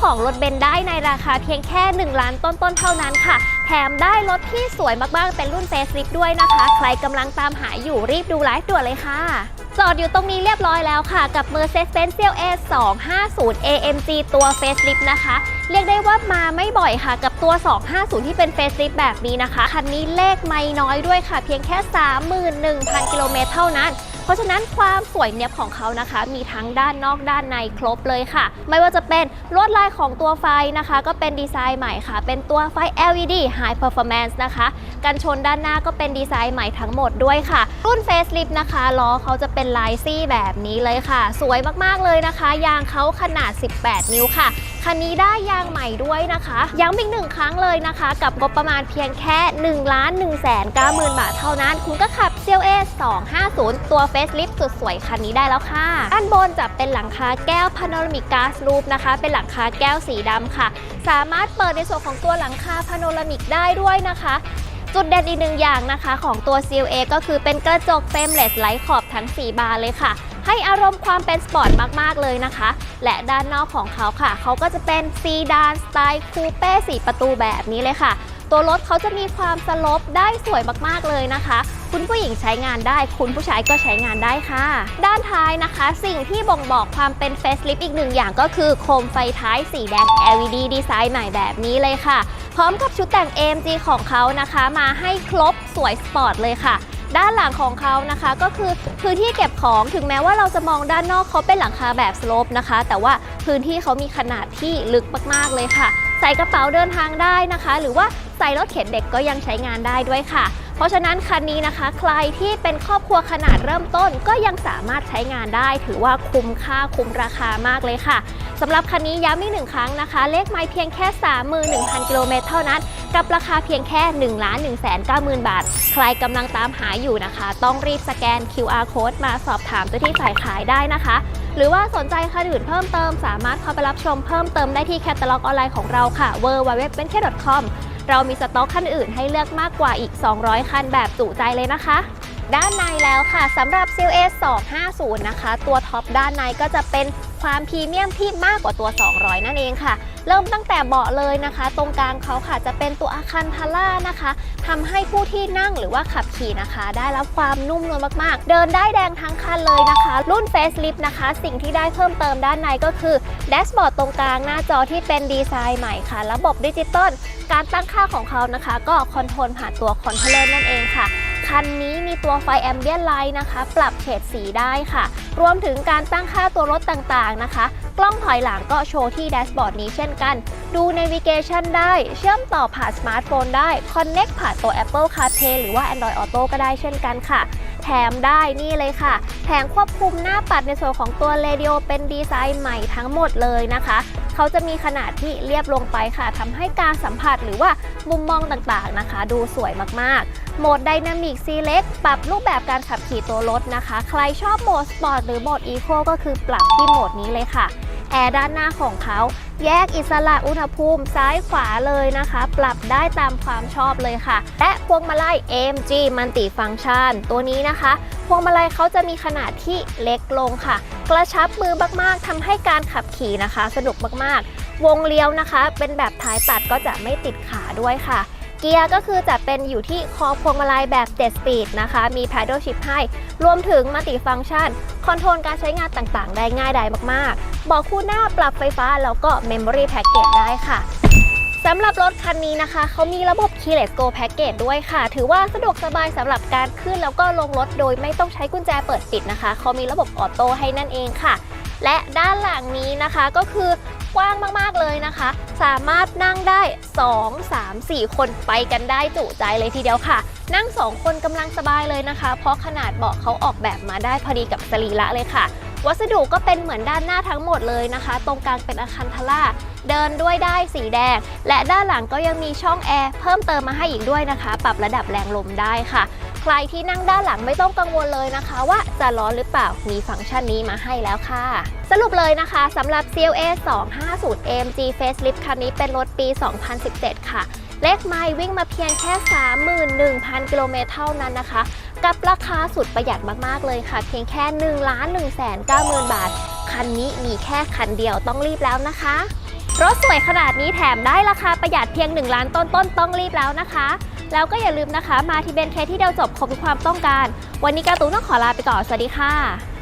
ของรถเบนซ์ได้ในราคาเพียงแค่ 1 ล้านต้นๆเท่านั้นค่ะ แถมได้รถที่สวยมากๆ เป็นรุ่นเฟซลิฟด้วยนะคะ ใครกำลังตามหาอยู่รีบดูไลฟ์ด่วนเลยค่ะ จอดอยู่ตรงนี้เรียบร้อยแล้วค่ะ กับ Mercedes-Benz CLS 250 AMG ตัว Facelift นะคะ เรียกได้ว่ามาไม่บ่อยค่ะ กับตัว 250 ที่เป็น Facelift แบบนี้นะคะ คันนี้เลขไม่น้อยด้วยค่ะ เพียงแค่ 31,000 กิโลเมตรเท่านั้น เพราะฉะนั้นความสวยเนียบของเขานะคะ มีทั้งด้านนอกด้านในครบเลยค่ะ ไม่ว่าจะเป็นลวดลายของตัวไฟนะคะ ก็เป็นดีไซน์ใหม่ค่ะ เป็นตัวไฟ LED High Performance นะคะกันชนด้านหน้าก็เป็นดีไซน์ใหม่ทั้งหมดด้วยค่ะ รุ่น Facelift นะคะล้อเขาจะเป็นลายซี่แบบนี้เลยค่ะ สวยมากๆเลยนะคะ ยางเขาขนาด 18 นิ้วค่ะคันนี้ได้ยางใหม่ด้วยนะคะย้ำอีกหนึ่งครั้งเลยนะคะ กับงบประมาณเพียงแค่1ล้าน1แสน9หมื่นบาทเท่านั้น คุณก็ขับ CLA 250 ตัว Facelift สุดสวยคันนี้ได้แล้วค่ะด้านบนจะเป็นหลังคาแก้ว Panoramic Glass Roof นะคะ เป็นหลังคาแก้วสีดำค่ะ สามารถเปิดในส่วนของตัวหลังคา Panoramic ได้ด้วยนะคะจุดเด่นอีกหนึ่งอย่างนะคะของตัว CLA ก็คือเป็นกระจกเฟรมเลสไร้ขอบทั้ง 4 บานเลยค่ะ ให้อารมณ์ความเป็นสปอร์ตมาก ๆ เลยนะคะ และด้านนอกของเขาค่ะ เขาก็จะเป็นซีดานสไตล์คูเป้4ประตูแบบนี้เลยค่ะ ตัวรถเขาจะมีความสลบได้สวยมาก ๆ เลยนะคะ คุณผู้หญิงใช้งานได้ คุณผู้ชายก็ใช้งานได้ค่ะ ด้านท้ายนะคะ สิ่งที่บ่งบอกความเป็นเฟสลิฟอีกหนึ่งอย่างก็คือโคมไฟท้ายสีแดง LED ดีไซน์ใหม่แบบนี้เลยค่ะ พร้อมกับชุดแต่ง AMG ของเขานะคะ มาให้ครบสวยสปอร์ตเลยค่ะด้านหลังของเขานะคะก็คือพื้นที่เก็บของถึงแม้ว่าเราจะมองด้านนอกเขาเป็นหลังคาแบบสโลปนะคะ แต่ว่าพื้นที่เขามีขนาดที่ลึกมากๆเลยค่ะ ใส่กระเป๋าเดินทางได้นะคะ หรือว่าใส่รถเข็นเด็กก็ยังใช้งานได้ด้วยค่ะ เพราะฉะนั้นคันนี้นะคะ ใครที่เป็นครอบครัวขนาดเริ่มต้นก็ยังสามารถใช้งานได้ ถือว่าคุ้มค่าคุ้มราคามากเลยค่ะสำหรับคันนี้ย้ำอีกหนึ่งครั้งนะคะ เลขไม้เพียงแค่ 31,000 กิโลเมตรเท่านั้น กับราคาเพียงแค่1ล้าน1แสน90,000 บาท ใครกำลังตามหาอยู่นะคะ ต้องรีบสแกน QR code มาสอบถามเจ้าที่ฝ่ายขายได้นะคะ หรือว่าสนใจคันอื่นเพิ่มเติม สามารถเข้าไปรับชมเพิ่มเติมได้ที่แคตตาล็อกออนไลน์ของเราค่ะ w w w b e n k e c o m เรามีสต็อกคันอื่นให้เลือกมากกว่าอีก 200 คันแบบจุใจเลยนะคะ ด้านในแล้วค่ะสำหรับ CLS 250 นะคะ ตัวท็อปด้านในก็จะเป็น ความพรีเมียมที่มากกว่าตัว 200 นั่นเองค่ะ เริ่มตั้งแต่เบาะเลยนะคะ ตรงกลางเขาค่ะจะเป็นตัวอาคันทาร่านะคะทำให้ผู้ที่นั่งหรือว่าขับขี่นะคะ ได้รับความนุ่มนวลมากๆ เดินได้แดงทั้งคันเลยนะคะ รุ่น Facelift นะคะ สิ่งที่ได้เพิ่มเติมด้านในก็คือแดชบอร์ดตรงกลางหน้าจอที่เป็นดีไซน์ใหม่ค่ะ ระบบดิจิตอลการตั้งค่าของเขานะคะ ก็คอนโทรลผ่านตัวคอนโทรลเลอร์นั่นเองค่ะ คันนี้มีตัวไฟแอมเบียนไลท์นะคะ ปรับเฉดสีได้ค่ะ รวมถึงการตั้งค่าตัวรถต่างๆนะคะ กล้องถอยหลังก็โชว์ที่แดชบอร์ดนี้เช่นกัน ดู Navigation ได้ เชื่อมต่อผ่านสมาร์ทโฟนได้ Connect ผ่านตัว Apple CarPlay หรือว่า Android Auto ก็ได้เช่นกันค่ะ แถมได้นี่เลยค่ะแผงควบคุมหน้าปัดในส่วนของตัวเรดิโอเป็นดีไซน์ใหม่ทั้งหมดเลยนะคะเขาจะมีขนาดที่เรียบลงไปค่ะทำให้การสัมผัสหรือว่ามุมมองต่างๆนะคะ ดูสวยมากๆ โหมด Dynamic Select ปรับรูปแบบการขับขี่ตัวรถนะคะ ใครชอบโหมด Sport หรือโหมด Eco ก็คือปรับที่โหมดนี้เลยค่ะ แอร์ด้านหน้าของเขา แยกอิสระอุณหภูมิซ้ายขวาเลยนะคะ ปรับได้ตามความชอบเลยค่ะ และพวงมาลัย AMG Multi Function ตัวนี้นะคะ พวงมาลัยเขาจะมีขนาดที่เล็กลงค่ะ กระชับมือมากๆทำให้การขับขี่นะคะ สนุกมากๆ วงเลี้ยวนะคะ เป็นแบบท้ายตัดก็จะไม่ติดขาด้วยค่ะ เกียร์ก็คือจะเป็นอยู่ที่คอพวงมาลัยแบบ 7 สปีดนะคะ มี paddle shift ให้ รวมถึงมัลติฟัง c t ชัน คอนโทรลการใช้งานต่างๆ ได้ง่ายดายมากๆ บอกคู่หน้าปรับไฟฟ้าแล้วก็ Memory Package ได้ค่ะสำหรับรถคันนี้นะคะ เขามีระบบ Keyless Go Package ด้วยค่ะ ถือว่าสะดวกสบายสำหรับการขึ้นแล้วก็ลงรถโดยไม่ต้องใช้กุญแจเปิดปิดนะคะ เขามีระบบออโต้ให้นั่นเองค่ะ และด้านหลังนี้นะคะก็คือ กว้างมากๆเลยนะคะ สามารถนั่งได้ 2 3 4 คนไปกันได้จุใจเลยทีเดียวค่ะ นั่ง 2 คนกำลังสบายเลยนะคะ เพราะขนาดเบาะเขาออกแบบมาได้พอดีกับสรีระเลยค่ะวัสดุก็เป็นเหมือนด้านหน้าทั้งหมดเลยนะคะ ตรงกลางเป็นอาคันทาร่า เดินด้วยได้สีแดง และด้านหลังก็ยังมีช่องแอร์เพิ่มเติมมาให้อีกด้วยนะคะ ปรับระดับแรงลมได้ค่ะ ใครที่นั่งด้านหลังไม่ต้องกังวลเลยนะคะ ว่าจะร้อนหรือเปล่ามีฟังก์ชันนี้มาให้แล้วค่ะ สรุปเลยนะคะสำหรับ CLA 250 AMG Facelift คันนี้เป็นรถปี 2017 ค่ะ เลขไมล์วิ่งมาเพียงแค่ 31,000 กิโลเมตรเท่านั้นนะคะ กับราคาสุดประหยัดมาก ๆ เลยค่ะ เพียงแค่ 1,190,000 บาท คันนี้มีแค่คันเดียวต้องรีบแล้วนะคะรถสวยขนาดนี้แถมได้ราคาประหยัดเพียง 1 ล้านต้นๆต้องรีบแล้วนะคะ แล้วก็อย่าลืมนะคะ มาที่เบนเคที่เดียวจบครบทุกความต้องการ วันนี้การ์ตูนต้องขอลาไปก่อน สวัสดีค่ะ